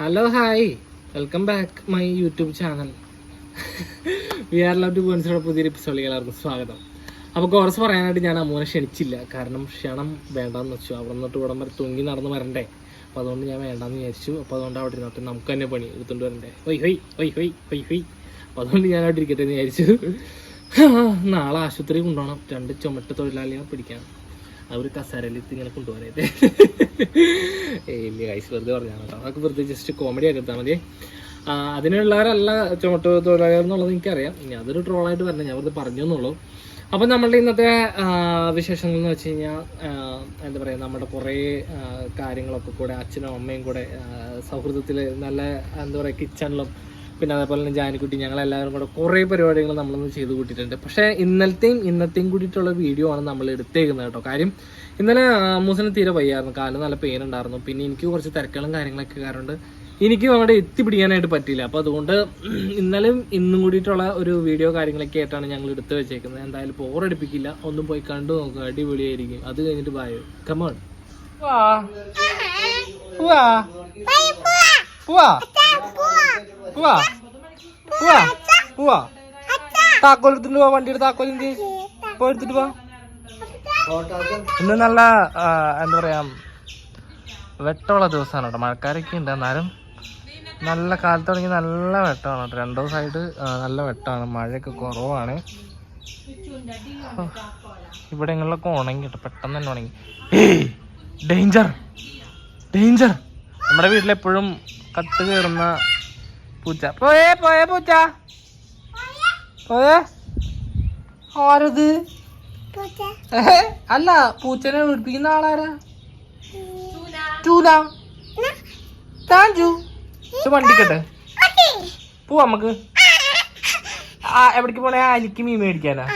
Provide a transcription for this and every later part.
Hello hi welcome back my YouTube channel we are love to പോയിൻസിയുടെ പുതിയൊരു എപ്പിസോഡിൽ എല്ലാവർക്കും സ്വാഗതം. അപ്പോൾ കുറച്ച് പറയാനായിട്ട് ഞാൻ അമ്മൂനെ ക്ഷണിച്ചില്ല. കാരണം ക്ഷണം വേണ്ടാന്ന് വെച്ചു. അവിടെ നിന്നിട്ട് ഇവിടം വരെ തൂങ്ങി നടന്ന് വരണ്ടേ. അപ്പോൾ അതുകൊണ്ട് ഞാൻ വേണ്ടാന്ന് വിചാരിച്ചു. അപ്പോൾ അതുകൊണ്ട് അവിടെ ഇരുന്നിട്ട് നമുക്ക് തന്നെ പണി എടുത്തുകൊണ്ട് വരണ്ടേ. ഹൊയ് ഹൊയ് ഹൊയ് ഹൊയ് ഹൊയ് ഹൊയ്. അപ്പോൾ അതുകൊണ്ട് ഞാൻ അവിടെ ഇരിക്കട്ടെ എന്ന് വിചാരിച്ചു. നാളെ ആശുപത്രി കൊണ്ടുപോകണം. രണ്ട് ചുമട്ട് തൊഴിലാളികളെ അവർ കസേരയിലെത്തി ഇങ്ങനെ കൊണ്ടുപോകാനായിട്ട്. ഇല്ല ഐസ് വെറുതെ പറഞ്ഞാണ് കേട്ടോ. അതൊക്കെ വെറുതെ ജസ്റ്റ് കോമഡി ആക്കി എടുത്താൽ മതി. ആ, അതിനുള്ളവരല്ല ചുമട്ട് തൊഴിലാളികൾ എന്നുള്ളത് എനിക്കറിയാം. ഇനി അതൊരു ട്രോളായിട്ട് വരണം. ഞാൻ വെറുതെ പറഞ്ഞു എന്നുള്ളൂ. അപ്പം നമ്മളുടെ ഇന്നത്തെ വിശേഷങ്ങൾ എന്ന് വെച്ച് കഴിഞ്ഞാൽ എന്താ പറയുക നമ്മുടെ കുറേ ആ, കാര്യങ്ങളൊക്കെ കൂടെ അച്ഛനും അമ്മയും കൂടെ സൗഹൃദത്തിൽ നല്ല എന്താ പറയുക കിച്ചണിലും പിന്നെ അതേപോലെ തന്നെ ജാനിക്കുട്ടി ഞങ്ങളെല്ലാവരും കൂടെ കുറേ പരിപാടികൾ നമ്മളൊന്ന് ചെയ്ത് കൂട്ടിയിട്ടുണ്ട്. പക്ഷേ ഇന്നലത്തെയും ഇന്നത്തെയും കൂടിയിട്ടുള്ള വീഡിയോ ആണ് നമ്മൾ എടുത്തേക്കുന്നത് കേട്ടോ. കാര്യം ഇന്നലെ മൂസിന് തീരെ വയ്യായിരുന്നു. കാലിന് നല്ല പെയിൻ ഉണ്ടായിരുന്നു. പിന്നെ എനിക്ക് കുറച്ച് തിരക്കുകളും കാര്യങ്ങളൊക്കെ കാരണം എനിക്കും അവിടെ എത്തിപ്പിടിക്കാനായിട്ട് പറ്റില്ല അപ്പോൾ അതുകൊണ്ട് ഇന്നലെയും ഇന്നും കൂടിയിട്ടുള്ള ഒരു വീഡിയോ കാര്യങ്ങളൊക്കെ ആയിട്ടാണ് ഞങ്ങൾ എടുത്തു വെച്ചേക്കുന്നത്. എന്തായാലും ബോറടിപ്പിക്കില്ല ഒന്നും പോയി കണ്ടു നോക്കുക അടിപൊളിയായിരിക്കും. അത് കഴിഞ്ഞിട്ട് ബായോ കമോൺ വാ വാ പോവാ പോവാ പോവാ പോവാ താക്കോൽ എടുത്തിട്ട് വണ്ടിയുടെ താക്കോൽ എന്ത് പോയി എടുത്തിട്ട് ഇന്ന് നല്ല എന്താ പറയാ വെട്ടമുള്ള ദിവസമാണ് കേട്ടോ. മഴക്കാരൊക്കെ ഉണ്ട്. എന്നാലും നല്ല കാലത്ത് തുടങ്ങി നല്ല വെട്ടമാണ് കേട്ടോ. രണ്ടു ദിവസമായിട്ട് നല്ല വെട്ടമാണ്. മഴയൊക്കെ കുറവാണ്. ഇവിടെ ഇങ്ങനെയൊക്കെ ഉണങ്ങി കേട്ടോ. പെട്ടെന്ന് തന്നെ ഉണങ്ങി. ഡേഞ്ചർ. ഡേഞ്ചർ. നമ്മുടെ വീട്ടിലെപ്പോഴും കട്ട് കയറുന്ന പൂച്ച. പോയേ പോയേ പൂച്ച. പോയേ. ആരത്? അല്ല പൂച്ചനെ വിളിപ്പിക്കുന്ന ആളാരാ? ചൂല. താഞ്ചു. വണ്ടിക്കട്ടെ പോവാ നമുക്ക്. ആ എവിടേക്ക് പോണേ? അലിക്ക് മീൻ മേടിക്കാനാ.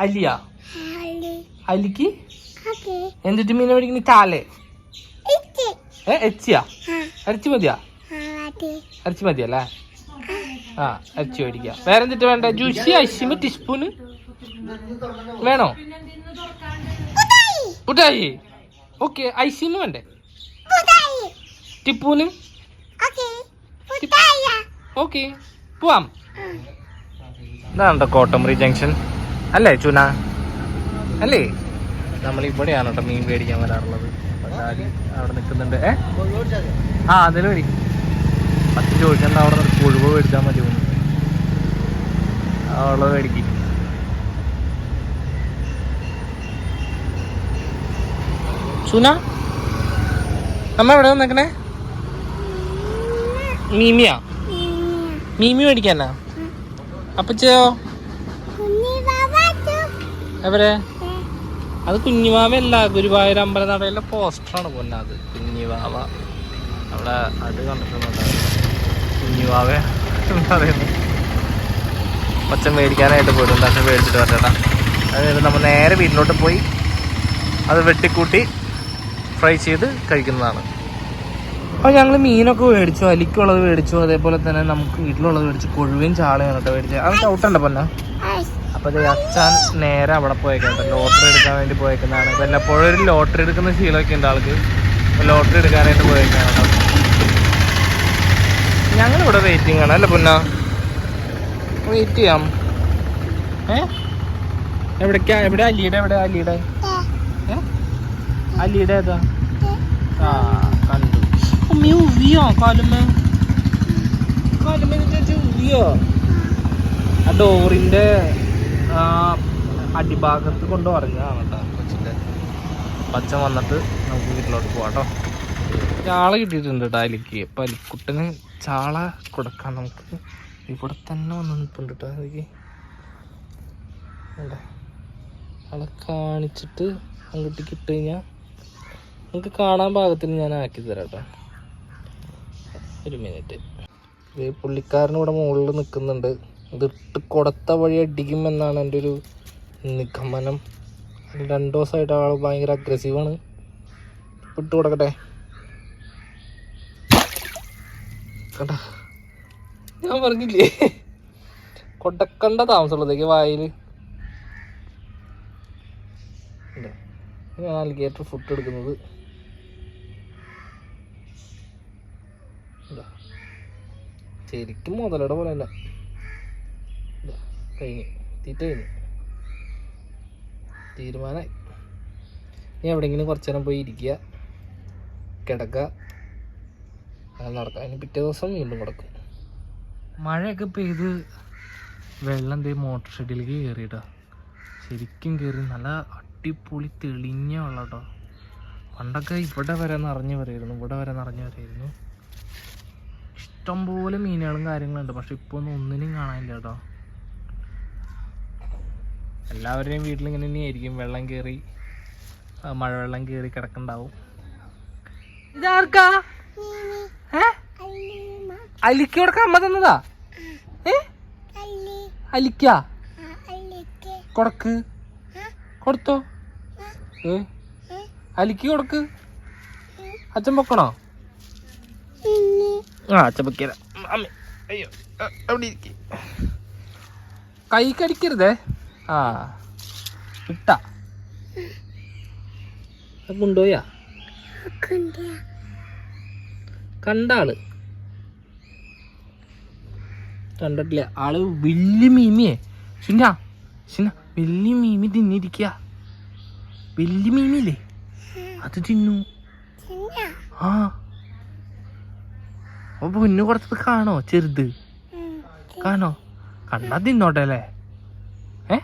അലിയാ. അലിക്ക്? എന്തിട്ട് മീൻ മേടിക്കുന്ന? ചാലേ. ഏ എച്ചിയാ? അരച്ചു മതിയാ? ഇറച്ചി മതിയല്ലേ? ആ ഇറച്ചി മേടിക്കാം. വേറെ എന്തിട്ട് വേണ്ട? ജ്യൂസി ഐസിമ ടീസ്പൂണ്? വേണോ? പുട്ടായി. ഓക്കെ ഐസിമ വേണ്ടേ? ടിപ്പൂന് ഓക്കെ. പോവാം. ഇതാണ് കേട്ടോ കോട്ടമുറി ജംഗ്ഷൻ. അല്ലേ ചുന? അല്ലേ? നമ്മൾ ഇവിടെയാണ് കേട്ടോ മീൻ മേടിക്കാൻ വരാറുള്ളത്. അവിടെ നിൽക്കുന്നുണ്ട്. ഏ? ആ അതിലും പത്ത് ചോദിക്കണ്ട അവിടെ നിന്ന് കൊഴുവ് മേടിച്ചാൽ മതി. അവിടെ മേടിക്കും. സുന അമ്മ എവിടെ നിൽക്കണേ? മീമിയാ? മീമി മേടിക്കാനാ? അപ്പച്ചയോ? എവരെ? അത് കുഞ്ഞിവാവയല്ല ഗുരുവായൂർ അമ്പലനടയിലെ പോസ്റ്ററാണ് പൊന്നത്. കുഞ്ഞിവാമ അവിടെ അത് കണ്ടിട്ടുണ്ടാവും കുഞ്ഞിവാവ എന്ന് പറയുന്നത് ഒച്ചൻ മേടിക്കാനായിട്ട് പോയിട്ടുണ്ട്. അച്ഛൻ മേടിച്ചിട്ട് വരട്ടാ അതായത് നമ്മൾ നേരെ വീട്ടിലോട്ട് പോയി അത് വെട്ടിക്കൂട്ടി ഫ്രൈ ചെയ്ത് കഴിക്കുന്നതാണ്. അപ്പോൾ ഞങ്ങൾ മീനൊക്കെ മേടിച്ചു അലിക്കുള്ളത് മേടിച്ചു അതേപോലെ തന്നെ നമുക്ക് വീട്ടിലുള്ളത് മേടിച്ചു കൊഴുവയും ചാളയും കേട്ടോ മേടിച്ചത് അത് ചവിട്ടണ്ട പൊന്ന. അപ്പോൾ അത് അച്ഛൻ നേരെ അവിടെ പോയേക്കട്ടെ ലോട്ടറി എടുക്കാൻ വേണ്ടി പോയേക്കുന്നതാണ്. വല്ലപ്പോഴും ഒരു ലോട്ടറി എടുക്കുന്ന ശീലമൊക്കെ ഉണ്ട് ആൾക്ക്. ലോട്ടറി എടുക്കാനായിട്ട് പോയേക്കാണ് ഞങ്ങളിവിടെ വെയിറ്റിംഗ് ആണ്. അല്ലേ പൊന്ന? വെയിറ്റ് ചെയ്യാം. ഏ? എവിടേക്കാ? എവിടെ? അലിയുടെ എവിടെ? അലിയുടെ? ഏ? അലിയുടെ ഏതാ? ആ കണ്ടു. ഉമ്മി ഉവിയോ? കാലുമ്മ? കാലുമ്മേ ഉവിയോ? ആ ഡോറിന്റെ ആ അടിഭാഗത്ത് കൊണ്ട് പറഞ്ഞതാണ് കേട്ടോ കൊച്ചിന്റെ. പച്ച വന്നിട്ട് നമുക്ക് വീട്ടിലോട്ട് പോവാട്ടോ കേട്ടോ. ആളെ കിട്ടിയിട്ടുണ്ട് കേട്ടോ അലിക്ക്. അപ്പൊ ചാള കൊടുക്കാം നമുക്ക്. ഇവിടെ തന്നെ വന്ന് നിൽപ്പുണ്ട് കേട്ടോ അതിലേക്ക് കണ്ടോ? അവിടെ കാണിച്ചിട്ട് അങ്ങോട്ട് ഇട്ട് കഴിഞ്ഞാൽ നമുക്ക് കാണാൻ പാകത്തിന് ഞാൻ ആക്കി തരാം കേട്ടോ ഒരു മിനിറ്റ്. ഇത് പുള്ളിക്കാരൻ ഇവിടെ മുകളിൽ നിൽക്കുന്നുണ്ട്. ഇതിട്ട് കൊടുത്ത വഴി അടിക്കുമെന്നാണ് എന്റെ ഒരു നിഗമനം. രണ്ടു ദിവസമായിട്ട് ആൾ ഭയങ്കര അഗ്രസീവാണ് ഇട്ട് കൊടുക്കട്ടെ? കണ്ട? ഞാൻ പറഞ്ഞില്ലേ? കൊടക്കണ്ട താമസമുള്ളതേക്ക് വായിൽ ഞാൻ അലിഗേറ്റർ ഫുഡ് എടുക്കുന്നത്. ശരിക്കും മുതലയുടെ പോലെ തന്നെ. കഴിഞ്ഞു. തീറ്റ കഴിഞ്ഞു. തീരുമാനമായി ഇനി എവിടെയെങ്കിലും കുറച്ചു നേരം പോയി ഇരിക്കുക. കിടക്കുക. അങ്ങനെ നടക്കുക അതിന് പിറ്റേ ദിവസം വീണ്ടും കിടക്കും മഴയൊക്കെ പെയ്ത് വെള്ളം എന്തേ മോട്ടോർ ഷെഡിലേക്ക് കയറിയിട്ടോ ശരിക്കും കയറി നല്ല അടിപൊളി തെളിഞ്ഞ വെള്ളം കേട്ടോ പണ്ടൊക്കെ ഇവിടെ വരെ നിറഞ്ഞു വരായിരുന്നു ഇവിടെ വരെ നിറഞ്ഞു വരായിരുന്നു. ഇഷ്ടംപോലെ മീനുകളും കാര്യങ്ങളുണ്ട് പക്ഷെ ഇപ്പോൾ ഒന്നും ഒന്നിനും കാണാനില്ല കേട്ടോ എല്ലാവരുടെയും വീട്ടിൽ ഇങ്ങനെ തന്നെയായിരിക്കും വെള്ളം കയറി മഴവെള്ളം കയറി കിടക്കണ്ടാവും. ഇതാർക്കാ? അലിക്ക് കൊടുക്കാൻ അമ്മ തന്നതാ? ഏ? അലിക്കാ? കൊടക്ക്. കൊടുത്തോ? ഏ? അലിക്ക് കൊടുക്ക്. അച്ഛൻ പൊക്കണോ? ആ അച്ഛൻ പൊക്കിയതാ. അമ്മ അയ്യോ അവിടെ ഇരിക്ക്. കൈ കടിക്കരുതേ ആ ഇട്ട. കൊണ്ടുപോയാ? കണ്ട ആൾ കണ്ടിട്ടില്ല. ആൾ വലിയ മീമിയെ. ചിന്ന ചിന്ന വലിയ മീമി തിന്നിരിക്കുക വലിയ മീമില്ലേ അത് തിന്നു. ആ. അപ്പൊ പൊന്നു കൊടുത്തത് കാണോ? ചെറുത്. കാണോ? കണ്ടാ തിന്നോട്ടെ അല്ലേ? ഏ?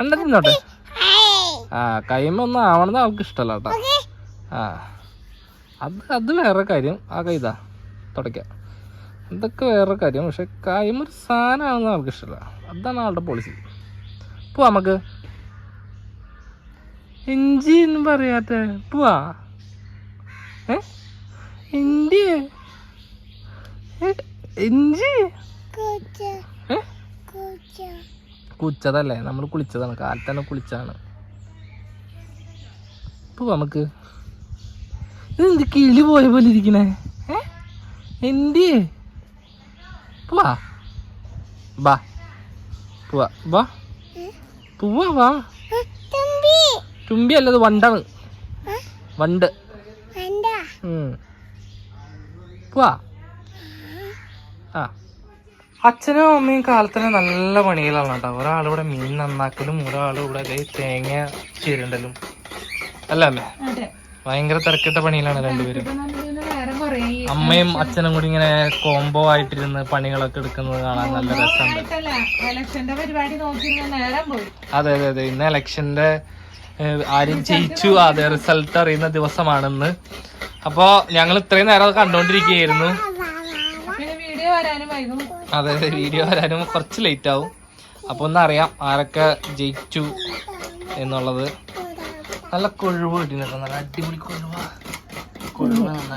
കണ്ടാ തിന്നോട്ടെ? ആ കൈമൊന്നും ആവണത് ആൾക്ക് ഇഷ്ടമല്ല കേട്ടോ ആ. അത് അത് വേറെ കാര്യം. ആ കൈതാ തുടയ്ക്കാം. അതൊക്കെ വേറെ കാര്യം. പക്ഷെ കാര്യം ഒരു സാധനമാണെന്ന് ആൾക്ക് ഇഷ്ടമല്ല അതാണ് ആളുടെ പോളിസി പോവാ നമുക്ക്. എഞ്ചി എന്ന് പറയാത്ത പോവാ. ഏ? എഞ്ചി ഏ? കുളിച്ചതല്ലേ നമ്മൾ കുളിച്ചതാണ്. തന്നെ കുളിച്ചതാണ് പോവാ നമുക്ക്. ഇതെന്ത് കിളി പോയ പോലെ ഇരിക്കണേ? എന്തിയേ പോവാ ബാ പോവാ വാ പോവാ വാ തുമ്പി അല്ലത് വണ്ടാണ് വണ്ട്. ഉം. പോവാ ആ. അച്ഛനും അമ്മയും കാലത്തിന് നല്ല പണികളാണ് കേട്ടോ. ഒരാളിവിടെ മീൻ നന്നാക്കലും ഒരാളിവിടെ തേങ്ങ ചീരണ്ടലും. അല്ല അല്ലേ ഭയങ്കര തിരക്കിട്ട പണിയിലാണ് രണ്ടുപേരും. അമ്മയും അച്ഛനും കൂടി ഇങ്ങനെ കോംബോ ആയിട്ടിരുന്ന് പണികളൊക്കെ എടുക്കുന്നത് കാണാൻ നല്ല രസമുണ്ട്. അതെ അതെ അതെ. ഇന്ന് ഇലക്ഷന്റെ ആരും ജയിച്ചു. അതെ റിസൾട്ട് അറിയുന്ന ദിവസമാണെന്ന്. അപ്പോ ഞങ്ങൾ ഇത്രയും നേരം കണ്ടോണ്ടിരിക്കുകയായിരുന്നു. അതെ അതെ വീഡിയോ വരാനും കുറച്ച് ലേറ്റ് ആവും. അപ്പൊ ഒന്ന് അറിയാം ആരൊക്കെ ജയിച്ചു എന്നുള്ളത്. നല്ല കൊഴുവ് കിട്ടിയിട്ടുണ്ട് നല്ല അടിപൊളി കൊഴുവ.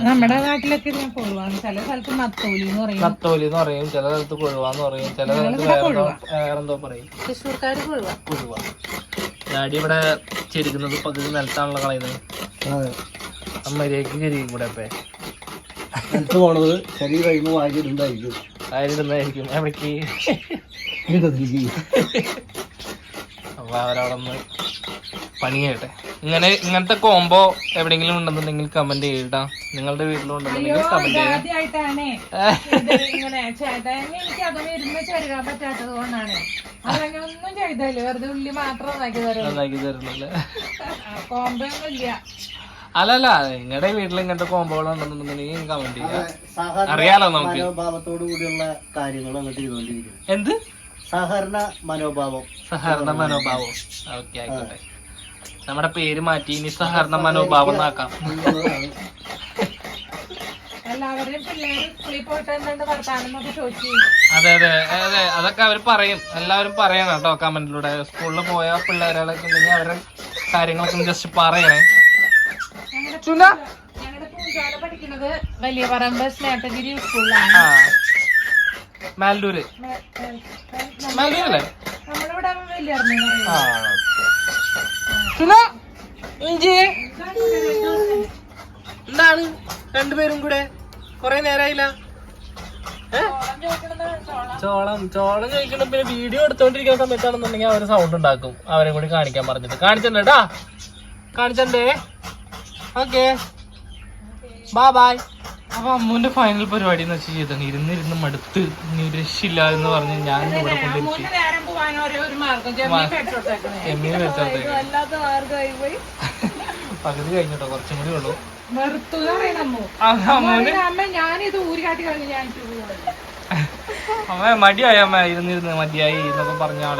നമ്മുടെ നാട്ടിലൊക്കെ ഞാൻ കൊഴുവാണ്. ചില സ്ഥലത്ത് നത്തോലി എന്ന് പറയും. നത്തോലി എന്ന് പറയും. ചില സ്ഥലത്ത് കൊഴുവാന്ന് പറയും. ചില സ്ഥലത്ത് വേറെന്തോ പറയും. തൃശ്ശൂർക്കാര് കൊഴുവ. കൊഴുവ. ഡാഡി ഇവിടെ ചെരിക്കുന്നത് പകുതി നിലത്താണല്ലോ കളയുന്നത്. അമ്മരേക്ക് ചെരിക്കും ഇവിടെ ഇപ്പൊ നിലത്ത് പോണത് ശരീരം കഴിയുമ്പോൾ വാങ്ങിയിട്ടുണ്ടായിരിക്കും ആയിരുന്നായിരിക്കും എവിടേക്ക്? അപ്പൊ അവരവിടെ ഒന്ന് പണി ചെയ്യട്ടെ ഇങ്ങനെ ഇങ്ങനത്തെ കോംബോ എവിടെങ്കിലും ഉണ്ടെന്നുണ്ടെങ്കിൽ കമന്റ് ചെയ്യട്ടാ. നിങ്ങളുടെ വീട്ടിലുണ്ടെന്നുണ്ടെങ്കിൽ കമന്റ് ചെയ്യാം. അല്ലല്ല നിങ്ങളുടെ വീട്ടിൽ ഇങ്ങനത്തെ കോംബോകൾ ഉണ്ടെന്നുണ്ടെങ്കിൽ കമന്റ് ചെയ്യാം. അറിയാലോ നമുക്ക്. കൂടിയുള്ള കാര്യങ്ങൾ എന്ത്? സഹകരണ മനോഭാവം. സഹകരണ മനോഭാവം. ഓക്കെ ആയിക്കോട്ടെ. നമ്മുടെ പേര് മാറ്റി ഇനി സഹകരണ മനോഭാവം ആക്കാം എല്ലാവരുടെയും പിള്ളേര് സ്കൂളിൽ പോയിട്ട് എന്തുണ്ട് വർത്താനം എന്നൊക്കെ ചോദിച്ചു അതെ അതെ അതെ അതൊക്കെ അവർ പറയും. എല്ലാവരും പറയണം കേട്ടോ കമന്റിലൂടെ. സ്കൂളിൽ പോയ പിള്ളേരുകളൊക്കെ ഉണ്ടെങ്കിൽ അവരുടെ കാര്യങ്ങളൊക്കെ ജസ്റ്റ് പറയണേ. ഞങ്ങളുടെ ചുന ഞങ്ങളുടെ പൂജാല പഠിക്കുന്നത് വലിയ പറമ്പ് സ്നേഹഗിരി സ്കൂളിലാണ്. ആ. മാലൂര് മാലൂരല്ലേ ആ ഇഞ്ചി. എന്താണ്? രണ്ടുപേരും കൂടെ? കൊറേ നേരായില്ല. ചോളം ചോളം കഴിക്കണം. പിന്നെ വീഡിയോ എടുത്തോണ്ടിരിക്കുന്ന സമയത്താണെന്നുണ്ടെങ്കിൽ അവർ സൗണ്ട് ഉണ്ടാക്കും. അവരെ കൂടി കാണിക്കാൻ പറഞ്ഞിട്ട്. കാണിച്ചിട്ടുണ്ട് കാണിച്ചണ്ടേ ഓക്കേ. ഓക്കെ. ബാ ബായ് അപ്പൊ അമ്മുവിന്റെ ഫൈനൽ പരിപാടി എന്ന് വെച്ചാൽ ചെയ്താണ് ഇരുന്നിരുന്ന് മടുത്ത് ഒരു എന്ന് പറഞ്ഞ് ഞാൻ ഇവിടെ കൊണ്ടിരിക്കും എമ്മിയെ പകുതി കഴിഞ്ഞോട്ടോ കുറച്ചും കൂടി ഉള്ളൂ. അമ്മു. മടിയായ. അമ്മ ഇരുന്നിരുന്ന് മതിയായി എന്നൊക്കെ പറഞ്ഞ ആൾ.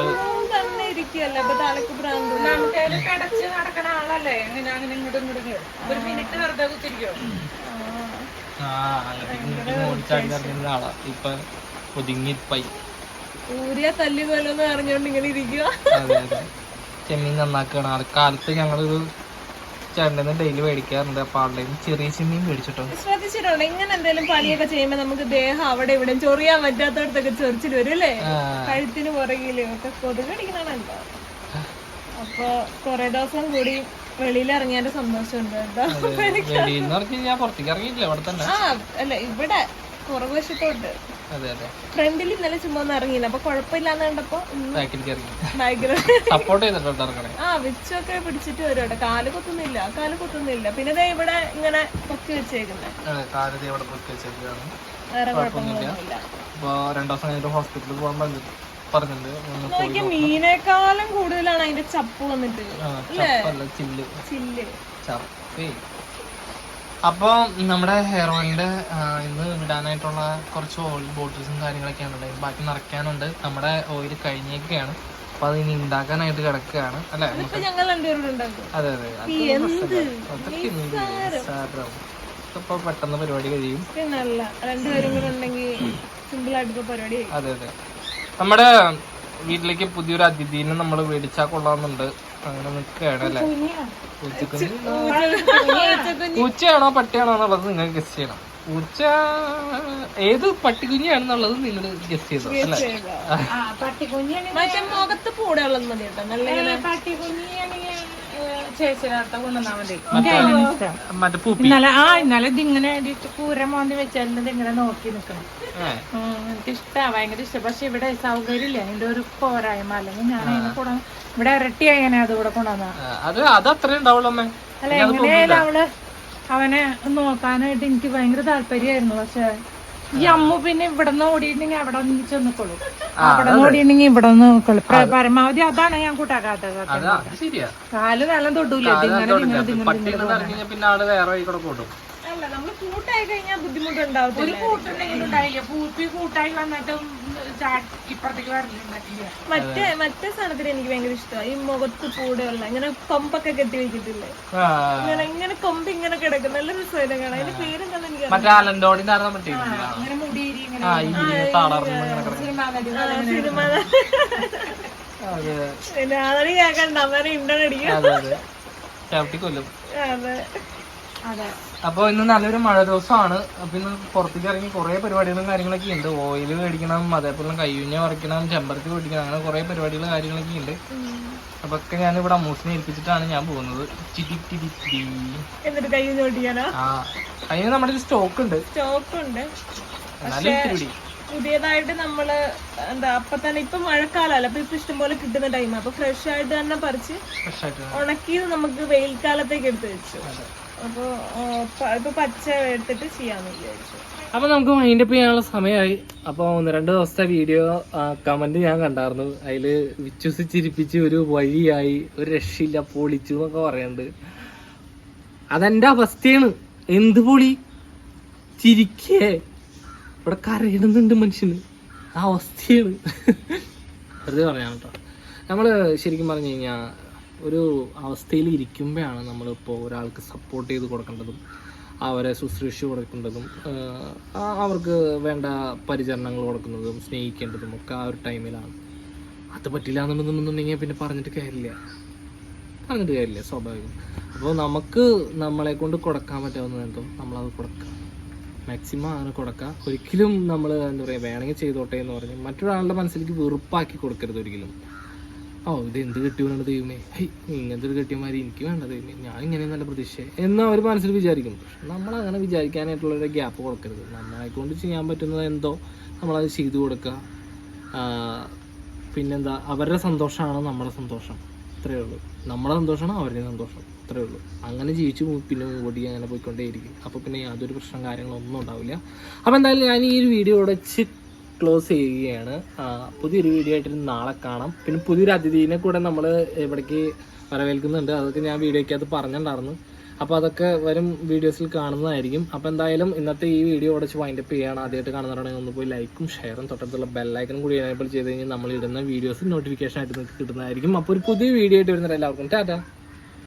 നടക്കണ ആളല്ലേ? അങ്ങനെ ഇങ്ങോട്ടും ഇങ്ങോട്ടും ഒരു മിനിറ്റ് വെറുതെ കുത്തിരിക്കോ ആ അങ്ങനെ ഓടിച്ചാടി നടന്നിരുന്ന ആളാ. ഇപ്പൊ ഒതുങ്ങിപ്പോയി ഊരിയ തല്ലി പോലെന്ന് അറിഞ്ഞോണ്ട് ഇങ്ങനെ ഇരിക്കുക അതെ അതെ. ചെമ്മീൻ നന്നാക്കുകയാണ് ആൾ കാലത്ത് ഞങ്ങളൊരു ചേട്ടന്റെ ഡെയിലി മേടിക്കാറുണ്ട്. അപ്പൊ ആളുടെ ചെറിയ ചെമ്മീൻ മേടിച്ചിട്ടോ. ശ്രദ്ധിച്ചിട്ടുണ്ട് ഇങ്ങനെ എന്തെങ്കിലും പണിയൊക്കെ ചെയ്യുമ്പോ നമുക്ക് ദേഹം അവിടെ ഇവിടെ ചൊറിയാൻ പറ്റാത്തടത്തൊക്കെ ചൊറിച്ചിട്ട് വരും അല്ലേ? ആ, കഴുത്തിന് പുറകിലും ഒക്കെ കൊതുക് അടിക്കണുണ്ടോ അപ്പൊ കൊറേ ദിവസം കൂടി വെളിയിൽ ഇറങ്ങിയതിന്റെ സന്തോഷമുണ്ട് കേട്ടോ. കഴിഞ്ഞാൽ പുറത്തേക്ക് ഇറങ്ങിയിട്ടില്ല ഇവിടെ തന്നെ. ആ അല്ല ഇവിടെ പുറകുവശത്തോട്ട് അതെ അതെ. ഫ്രണ്ടിൽ ഇന്നലെ ചുമ്മാ ഒന്ന് ഇറങ്ങിയില്ല. അപ്പൊ കുഴപ്പമില്ലാന്ന് കണ്ടപ്പോ ഭയങ്കര ആ വിച്ചൊക്കെ പിടിച്ചിട്ട് വരും കേട്ടോ. കാൽ കുത്തുന്നില്ല കാൽ കുത്തുന്നില്ല. പിന്നെ ദേ ഇവിടെ ഇങ്ങനെ പൊക്കി വെച്ചേക്കുന്നത് വേറെ കഴിഞ്ഞിട്ട് ഹോസ്പിറ്റലിൽ പോകാൻ പറഞ്ഞു പറഞ്ഞിട്ടുണ്ട്. മീനേക്കാളും കൂടുതലാണ് അതിന്റെ ചപ്പ് വന്നിട്ട്. ചില്ല്. ചില്ല്. ചപ്പേ. അപ്പോൾ നമ്മുടെ ഹെയർ ഓയിലിന്റെ ഇന്ന് വിടാനായിട്ടുള്ള കുറച്ച് ഓയിൽ ബോട്ടിൽസും കാര്യങ്ങളൊക്കെയാണ് ഉള്ളത് ബാക്കി നിറയ്ക്കാനുണ്ട്. നമ്മുടെ ഓയിൽ കഴിഞ്ഞേക്കാണ്. അപ്പൊ അത് ഇനി ഉണ്ടാക്കാനായിട്ട് കിടക്കുകയാണ്. അല്ലെ? അതെ അതെ. ഇപ്പൊ. പെട്ടെന്ന് പരിപാടി കഴിയും. അതെ അതെ. നമ്മുടെ വീട്ടിലേക്ക് പുതിയൊരു അതിഥീനെ നമ്മൾ മേടിച്ചാൽ കൊള്ളാമെന്നുണ്ട്. അങ്ങനെ നിൽക്കുകയാണ് അല്ലെ? പൂച്ചയാണോ പട്ടിയാണോ എന്നുള്ളത് നിങ്ങൾ ഗസ് ചെയ്യണം. പൂച്ച ഏത് പട്ടിക്കുഞ്ഞാണെന്നുള്ളത് നിങ്ങൾ ഗസ് ചെയ്തു അല്ലെ? മറ്റേ മുഖത്ത് പൂടെയുള്ളത് മതി കേട്ടോ നല്ല ഇങ്ങനെ ചേച്ചിനടുത്ത കൊണ്ടുവന്നാ മതി. മറ്റേ പൂപ്പി. ഇന്നലെ ആ ഇന്നലെ ഇതിങ്ങനെ പൂര മോന്തി വെച്ചാൽ ഇങ്ങനെ നോക്കി നിക്കണം. ഏ, എനിക്ക് ഇഷ്ടാ ഭയങ്കര ഇഷ്ടം. പക്ഷെ ഇവിടെ സൗകര്യം ഇല്ല അതിന്റെ ഒരു പോരായ്മ. അല്ലെങ്കിൽ ഞാൻ അതിനെ കൂടെ ഇവിടെ ഇരട്ടി അങ്ങനെ അത് കൂടെ കൊണ്ടുവന്ന? ആ, അത് അത് അത്രേ ഉണ്ടാവുള്ളൂ അമ്മേ. അല്ല എങ്ങനെയായാലും അവൾ അവനെ നോക്കാനായിട്ട് എനിക്ക് ഭയങ്കര താല്പര്യമായിരുന്നു. പക്ഷെ ഈ അമ്മു പിന്നെ ഇവിടെ നിന്ന് ഓടിയിട്ടുണ്ടെങ്കിൽ അവിടെ നിന്ന് ചെന്നിക്കോളൂ. അവിടെ നിന്ന് ഓടിയിട്ടുണ്ടെങ്കിൽ ഇവിടെ നിന്ന് നോക്കുള്ളൂ പരമാവധി അതാണ് ഞാൻ കൂട്ടാക്കാത്തത് അത് അത് ശരിയാ. കാൽ നല്ല പിന്നെ ആൾ വേറെ കൂടെ അല്ല നമ്മൾ കൂട്ടായി കഴിഞ്ഞാൽ ബുദ്ധിമുട്ടുണ്ടാവത്തില്ല. കൂട്ടുണ്ടെങ്കിലും ഉണ്ടായില്ല പൂപ്പി കൂട്ടായി വന്നിട്ടും മറ്റേ മറ്റേ സാധനത്തിന് എനിക്ക് ഭയങ്കര ഇഷ്ടമാണ് ഈ മുഖത്ത് കൂടെയുള്ള ഇങ്ങനെ കൊമ്പൊക്കെ കെട്ടി വെച്ചിട്ടില്ലേ? ആ, ഇങ്ങനെ ഇങ്ങനെ കൊമ്പ് ഇങ്ങനെ കിടക്കും. നല്ല രസമായിട്ട് കാണാം അതിന്റെ പേരെന്താന്ന് എനിക്ക് സിനിമ അതെ. ഇണ്ടടിക്കും അതെ. അപ്പോൾ ഇന്ന് നല്ലൊരു മഴ ദിവസമാണ്. അപ്പൊ ഇന്ന് പുറത്തേക്ക് ഇറങ്ങി കുറേ പരിപാടികളും കാര്യങ്ങളൊക്കെ ഉണ്ട്. ഓയിൽ മേടിക്കണം അതേപോലെ കയ്യൂഞ്ഞ പറിക്കണം ചെമ്പരത്തി പൊടിക്കണം അങ്ങനെ കുറേ പരിപാടികളും കാര്യങ്ങളൊക്കെ ഉണ്ട്. അപ്പൊ ഒക്കെ ഞാൻ ഇവിടെ അമ്മൂസിനെ ഏൽപ്പിച്ചിട്ടാണ് ഞാൻ പോകുന്നത്. അതിന് നമ്മുടെ സ്റ്റോക്ക് ഉണ്ട്. സ്റ്റോക്ക് ഉണ്ട്. പുതിയതായിട്ട് നമ്മൾ എന്താ അപ്പൊ തന്നെ ഇപ്പൊ മഴക്കാലല്ല അപ്പൊ ഇപ്പൊ ഇഷ്ടംപോലെ കിട്ടുന്ന ടൈം അപ്പൊ ഫ്രഷ് ആയിട്ട് തന്നെ പറിച്ച് ഉണക്കിയത് നമുക്ക് വെയിൽക്കാലത്തേക്ക് എടുത്ത് വെച്ചു. അപ്പൊ ആ, ഇപ്പൊ പച്ച എടുത്തിട്ട് ചെയ്യാന്ന് വിചാരിച്ചു. അപ്പൊ നമുക്ക് മൈൻഡ് അപ്പ് ചെയ്യാനുള്ള സമയമായി. അപ്പൊ ഒന്ന് രണ്ട് ദിവസത്തെ വീഡിയോ കമന്റ് ഞാൻ കണ്ടായിരുന്നു. അതിൽ വിശ്വസിച്ചിരിപ്പിച്ച് ഒരു വഴിയായി ഒരു രക്ഷയില്ല പൊളിച്ചു എന്നൊക്കെ പറയുന്നുണ്ട് അതെന്റെ അവസ്ഥയാണ്. എന്ത് പൊളി? ചിരിക്കേ. ഇവിടെ കരയിടുന്നുണ്ട് മനുഷ്യന്. ആ അവസ്ഥയാണ്. വെറുതെ പറയാം കേട്ടോ നമ്മൾ ശരിക്കും പറഞ്ഞു കഴിഞ്ഞാൽ ഒരു അവസ്ഥയിൽ ഇരിക്കുമ്പോഴാണ് നമ്മളിപ്പോൾ ഒരാൾക്ക് സപ്പോർട്ട് ചെയ്ത് കൊടുക്കേണ്ടതും അവരെ ശുശ്രൂഷ കൊടുക്കേണ്ടതും അവർക്ക് വേണ്ട പരിചരണങ്ങൾ കൊടുക്കുന്നതും സ്നേഹിക്കേണ്ടതും ഒക്കെ ആ ഒരു ടൈമിലാണ്. അത് പറ്റില്ല എന്നുണ്ടെന്നുണ്ടെങ്കിൽ പിന്നെ പറഞ്ഞിട്ട് കാര്യമില്ല. പറഞ്ഞിട്ട് കാര്യമില്ല സ്വാഭാവികം. അപ്പോൾ നമുക്ക് നമ്മളെ കൊണ്ട് കൊടുക്കാൻ പറ്റാവുന്ന എന്തും നമ്മളത് കൊടുക്കുക. മാക്സിമം അങ്ങനെ കൊടുക്കുക. ഒരിക്കലും നമ്മൾ എന്താ പറയുക വേണമെങ്കിൽ ചെയ്തോട്ടെ എന്ന് പറഞ്ഞ് മറ്റൊരാളുടെ മനസ്സിലേക്ക് വെറുപ്പാക്കി കൊടുക്കരുത് ഒരിക്കലും. ഓ ഇത് എന്ത് കിട്ടിയോന്നാണ് ദൈവമേ. ഇങ്ങനത്തെ ഒരു കെട്ടിയമാരി എനിക്ക് വേണ്ട ദൈവമേ ഞാൻ ഇങ്ങനെ നല്ല പ്രതീക്ഷ. എന്ന് അവർ മനസ്സിൽ വിചാരിക്കും. നമ്മൾ അങ്ങനെ വിചാരിക്കാനായിട്ടുള്ള ഒരു ഗ്യാപ്പ് കൊടുക്കരുത്. നമ്മളെ കൊണ്ട് ചെയ്യാൻ പറ്റുന്നത് എന്തോ നമ്മളത് ചെയ്തു കൊടുക്കുക. പിന്നെന്താ അവരുടെ സന്തോഷമാണ് നമ്മുടെ സന്തോഷം. ഇത്രയേ ഉള്ളൂ. നമ്മുടെ സന്തോഷമാണ് അവരുടെ സന്തോഷം. ഇത്രയേ ഉള്ളൂ. അങ്ങനെ ജീവിച്ച് പിന്നെ മുമ്പോട്ട് അങ്ങനെ പോയിക്കൊണ്ടേയിരിക്കും. അപ്പോൾ പിന്നെ യാതൊരു പ്രശ്നം കാര്യങ്ങളൊന്നും ഉണ്ടാവില്ല. അപ്പോൾ എന്തായാലും ഞാൻ ഈ ഒരു വീഡിയോ ഇവിടെ വെച്ച് ക്ലോസ് ചെയ്യുകയാണ്. പുതിയൊരു വീഡിയോ ആയിട്ട് നാളെ കാണാം. പിന്നെ പുതിയൊരു അതിഥീനെ കൂടെ നമ്മൾ ഇവിടേക്ക് വരവേൽക്കുന്നുണ്ട്. അതൊക്കെ ഞാൻ വീഡിയോയ്ക്കകത്ത് പറഞ്ഞിട്ടുണ്ടായിരുന്നു. അപ്പോൾ അതൊക്കെ വരും വീഡിയോസിൽ കാണുന്നതായിരിക്കും. അപ്പോൾ എന്തായാലും ഇന്നത്തെ ഈ വീഡിയോ ഇവിടെ വെച്ച് വൈൻഡപ്പ് ചെയ്യുകയാണ് ആദ്യമായിട്ട് കാണുന്നവരാണെങ്കിൽ ഒന്ന് പോയി ലൈക്കും ഷെയറും തൊട്ടടുത്തുള്ള ബെല്ലൈക്കനും കൂടി എനേബിൾ ചെയ്ത് കഴിഞ്ഞാൽ നമ്മൾ ഇടുന്ന വീഡിയോസ് നോട്ടിഫിക്കേഷൻ ആയിട്ട് നിങ്ങൾക്ക് കിട്ടുന്നതായിരിക്കും. അപ്പോൾ ഒരു പുതിയ വീഡിയോ ആയിട്ട് വരുന്നത് എല്ലാവർക്കും ടാറ്റ!